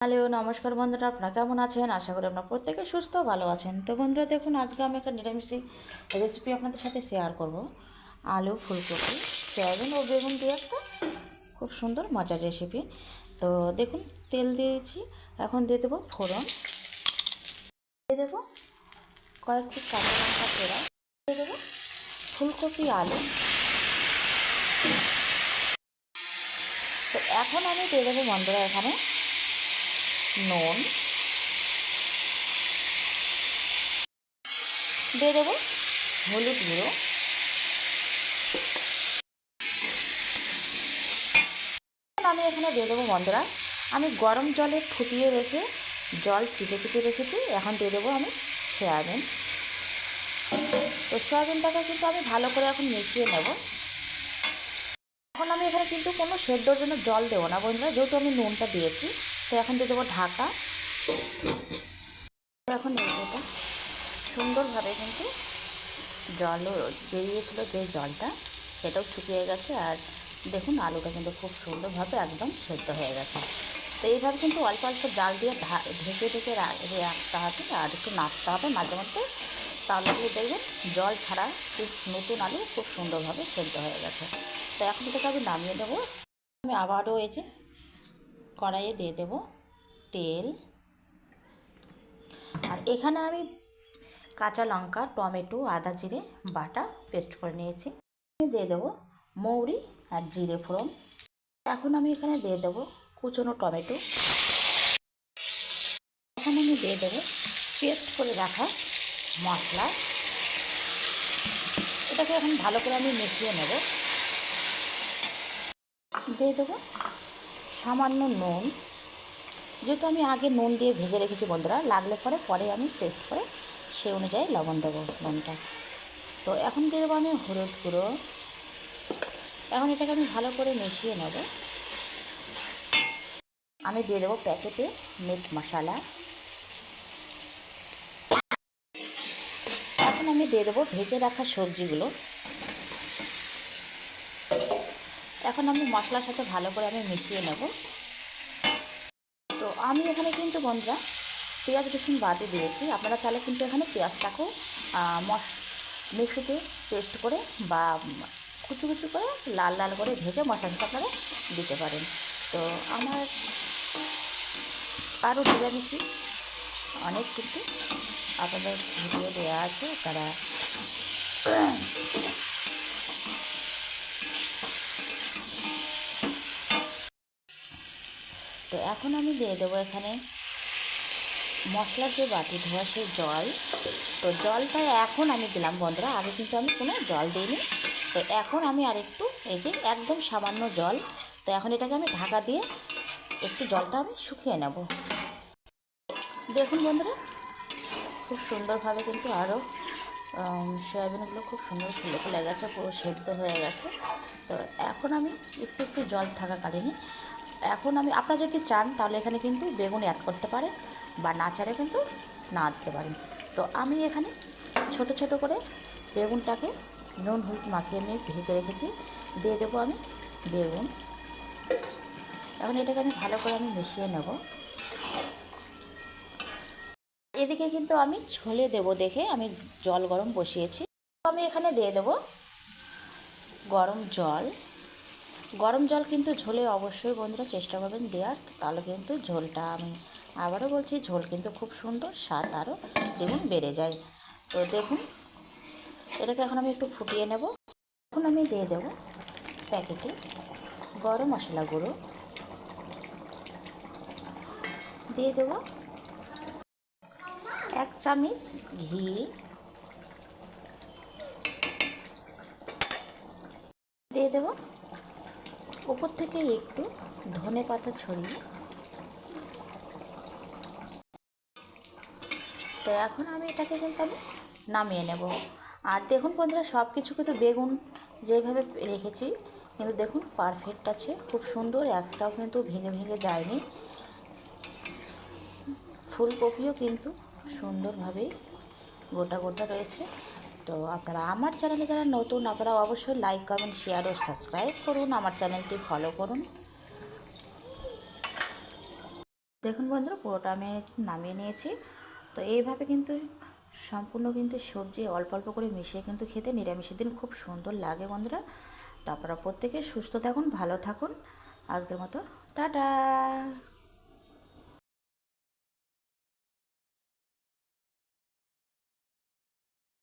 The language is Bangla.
হ্যালো, নমস্কার বন্ধুরা, আপনারা কেমন আছেন? আশা করি আপনারা প্রত্যেকে সুস্থ ভালো আছেন। তো বন্ধুরা, দেখুন, আজকে আমি একটা নিরামিষি রেসিপি আপনাদের সাথে শেয়ার করব। আলু, ফুলকপি, সয়াবিন ও বেগুন দিয়ে একটা খুব সুন্দর মজার রেসিপি তো দেখুন, তেল দিয়েছি, এখন দিয়ে দেবো ফোড়ন। দিয়ে দেবো কয়েকটি কাঁচা লঙ্কা পেড়া। দিয়ে দেবো ফুলকপি, আলু। তো এখন আমি দিয়ে দেবো বন্ধুরা, এখানে নুন। দিয়ে দেবো হলুদ গুঁড়ো। আমি এখানে দিয়ে দেবো বন্ধুরা আমি গরম জলে ফুটিয়ে রেখে জল চিপে চিপে রেখেছি। এখন দিয়ে দেবো আমি সয়াবিন। তো সয়াবিনটাকে কিন্তু আমি ভালো করে এখন মিশিয়ে নেব। এখন আমি এখানে কিন্তু কোনো সেদ্ধর জন্য জল দেবো না বন্ধুরা। যেহেতু আমি নুনটা দিয়েছি তো এখন দিয়ে দেবো ঢাকা। এখন এটা সুন্দরভাবে কিন্তু জলও বেরিয়েছিল যে জলটা, সেটাও শুকিয়ে গেছে। আর দেখুন, আলুটা কিন্তু খুব সুন্দরভাবে একদম সেদ্ধ হয়ে গেছে। তো এইভাবে কিন্তু অল্প অল্প জাল দিয়ে ঢেকে ঢেকে রাখতে হবে আর একটু নাড়তে হবে মাঝে মধ্যে। তাহলে দেখবেন, জল ছাড়া খুব নতুন আলু খুব সুন্দরভাবে সেদ্ধ হয়ে গেছে। তো এখন থেকে আমি নামিয়ে দেবো আমি আবারও এই যে কড়াইয়ে দিয়ে দেব তেল। আর এখানে আমি কাঁচা লঙ্কা, টমেটো, আদা জিরে, বাটা পেস্ট করে নিয়েছি। আমি দিয়ে দেবো মৌরি আর জিরে ফোড়ন। এখন আমি এখানে দিয়ে দেবো কুচনো টমেটো। এখন আমি দিয়ে দেবো পেস্ট করে রাখা মশলা। এটাকে এখন ভালো করে আমি মিশিয়ে নেব। দিয়ে দেবো সামান্য নুন। যেহেতু আমি আগে নুন দিয়ে ভেজে রেখেছি বন্ধুরা, লাগলে পরে পরে আমি টেস্ট করে সেই অনুযায়ী লবণ দেবো নুনটা। তো এখন দিয়ে দেবো আমি হলুদ গুঁড়ো। এখন এটাকে আমি ভালো করে মিশিয়ে নেব। আমি দিয়ে দেবো প্যাকেটে মিট মশলা। এখন আমি দিয়ে দেবো ভেজে রাখা সবজিগুলো। এখন আমি মশলার সাথে ভালো করে আমি মিশিয়ে নেব। তো আমি এখানে কিন্তু বন্ধুরা পেঁয়াজ, রসুন বাদে দিয়েছি। আপনারা চাইলে কিন্তু এখানে পেঁয়াজটাকেও মশ মিক্সিতে পেস্ট করে বা কুচু কুচু করে লাল লাল করে ভেজে মশলাটা আপনারা দিতে পারেন। তো আমার আরও নিরামিষি অনেক কিন্তু আপনাদের ভিডিও দেওয়া আছে, তারা তো এখন আমি দিয়ে দেবো এখানে মশলার যে বাটি ধোয়া সেই জল। তো জলটা এখন আমি দিলাম বন্ধুরা, আগে কিন্তু আমি কোনো জল দিইনি। তো এখন আমি আরেকটু এই যে একদম সামান্য জল, তো এখন এটাকে আমি ঢাকা দিয়ে একটু জলটা আমি শুকিয়ে নেব। দেখুন বন্ধুরা, খুব সুন্দরভাবে কিন্তু আরও সয়াবিনগুলো খুব সুন্দর ফুলে ফুলে গেছে, পুরো সেদ্ধ হয়ে গেছে। তো এখন আমি একটু একটু জল থাকাকালীনই এখন আমি, আপনারা যদি চান, তাহলে এখানে কিন্তু বেগুন অ্যাড করতে পারেন বা না চারে কিন্তু না দিতে পারেন। তো আমি এখানে ছোট ছোট করে বেগুনটাকে নুন হলুদ মাখিয়ে আমি ভেজে রেখেছি। দিয়ে দেবো আমি বেগুন। এখন এটাকে আমি ভালো করে আমি মিশিয়ে নেব। এদিকে কিন্তু আমি ছোলে দেব দেখে, আমি জল গরম বসিয়েছি। আমি এখানে দিয়ে দেব গরম জল। গরম জল কিন্তু ঝোলে অবশ্যই বন্ধুরা চেষ্টা করবেন দেওয়ার, তাহলে কিন্তু ঝোলটা আমি আবারও বলছি, ঝোল কিন্তু খুব সুন্দর, স্বাদ আরও দেখুন বেড়ে যায়। তো দেখুন, এটাকে এখন আমি একটু ফুটিয়ে নেব। এখন আমি দিয়ে দেব প্যাকেটে গরম মশলা গুঁড়ো। দিয়ে দেব এক চামচ ঘি। দিয়ে দেব উপর থেকে একটু ধনে পাতা ছড়িয়ে তো এখন আমি এটাকে কিন্তু আমি নামিয়ে নেব। আর দেখুন বন্ধুরা সব কিছু কিন্তু বেগুন যেভাবে রেখেছি, কিন্তু দেখুন পারফেক্ট আছে। খুব সুন্দর, একটাও কিন্তু ভেঙে ভেঙে যায়নি। ফুলকপিও কিন্তু সুন্দরভাবেই গোটা গোটা রয়েছে। তো আপনারা আমার চ্যানেলে যারা নতুন, আপনারা অবশ্যই লাইক কমেন্ট শেয়ার ও সাবস্ক্রাইব করুন, আমার চ্যানেলটি ফলো করুন। দেখুন বন্ধুরা, পুরোটা আমি নামিয়ে নিয়েছি। তো এইভাবে কিন্তু সম্পূর্ণ কিন্তু সবজি অল্প অল্প করে মিশিয়ে কিন্তু খেতে নিরামিষের দিন খুব সুন্দর লাগে বন্ধুরা। তো আপনারা প্রত্যেকে সুস্থ থাকুন, ভালো থাকুন। আজকের মতো, টাটা!